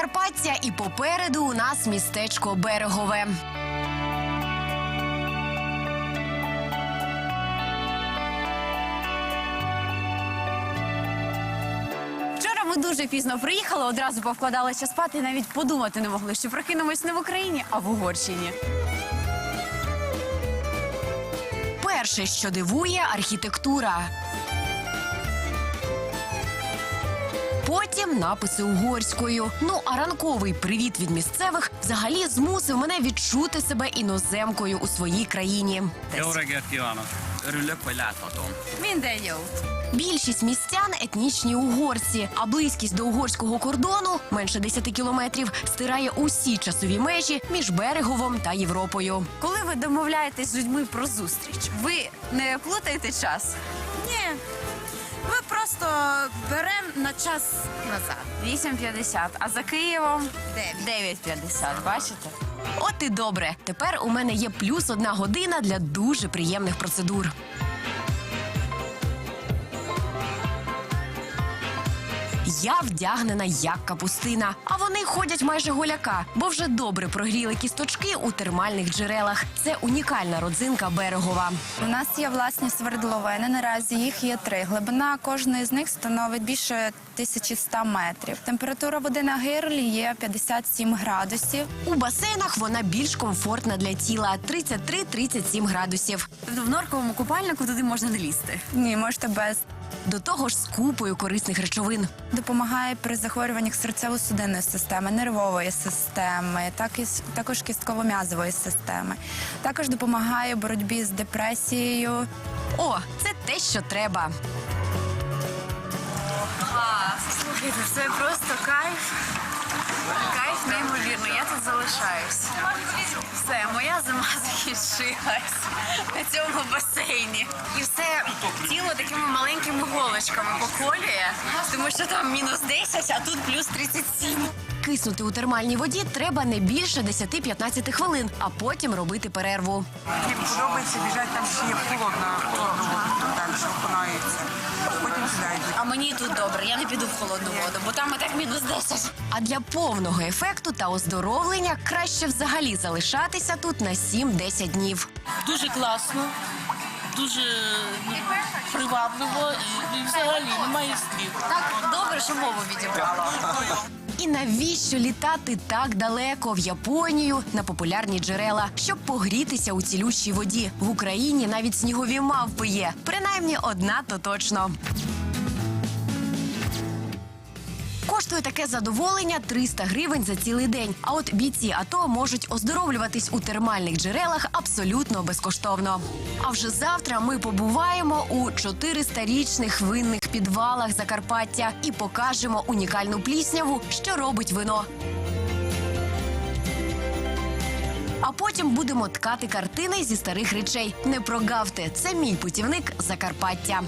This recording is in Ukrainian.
Закарпаття, і попереду у нас містечко Берегове. Вчора ми дуже пізно приїхали, одразу повкладалися спати і навіть подумати не могли, що прокинемось не в Україні, а в Угорщині. Перше, що дивує, архітектура. Потім написи угорською. Ну а ранковий привіт від місцевих взагалі змусив мене відчути себе іноземкою у своїй країні. Jó reggelt kívánok! Örülök, hogy láthatom. Minden jó. Більшість містян етнічні угорці, а близькість до угорського кордону менше 10 кілометрів стирає усі часові межі між береговом та Європою. Коли ви домовляєтесь з людьми про зустріч, ви не плутаєте час? Ні. Ми просто беремо на час назад. 8.50, а за Києвом Дев'ять. 9.50, бачите? От і добре. Тепер у мене є плюс одна година для дуже приємних процедур. Я вдягнена як капустина, а вони ходять майже голяка, бо вже добре прогріли кісточки у термальних джерелах. Це унікальна родзинка берегова. У нас є власні свердловини. Наразі їх є три. Глибина кожної з них становить більше 1100 метрів. Температура води на гирлі є 57 градусів. У басейнах вона більш комфортна для тіла 33-37 градусів. В норковому купальнику туди можна не лізти. Ні, можете без. До того ж з купою корисних речовин. Допомагає при захворюваннях серцево-судинної системи, нервової системи, так і також кістково-м'язової системи. Також допомагає боротьбі з депресією. О, це те, що треба. Слухайте, це просто кайф. Кайф неймовірний. Я тут залишаюсь. Все, моя зима закінчилась на цьому басейні. І все тіло такими маленькими голочками поколює, тому що там мінус 10, а тут плюс 37. Киснути у термальній воді треба не більше 10-15 хвилин, а потім робити перерву. Мені подобається біжати там ще є холодно, тут добре, я не піду в холодну воду, бо там і так мінус 10. А для повного ефекту та оздоровлення краще взагалі залишатися тут на 7-10 днів. дуже класно, дуже ну, привабливо і, і взагалі немає слів. Так, добре, що мову відібрала. І навіщо літати так далеко в Японію на популярні джерела, щоб погрітися у цілющій воді? В Україні навіть снігові мавпи є. Принаймні одна то точно. Коштує таке задоволення 300 гривень за цілий день. А от бійці АТО можуть оздоровлюватись у термальних джерелах абсолютно безкоштовно. А вже завтра ми побуваємо у 400-річних винних підвалах Закарпаття і покажемо унікальну плісняву, що робить вино. А потім будемо ткати картини зі старих речей. Не прогавте, це мій путівник Закарпаття.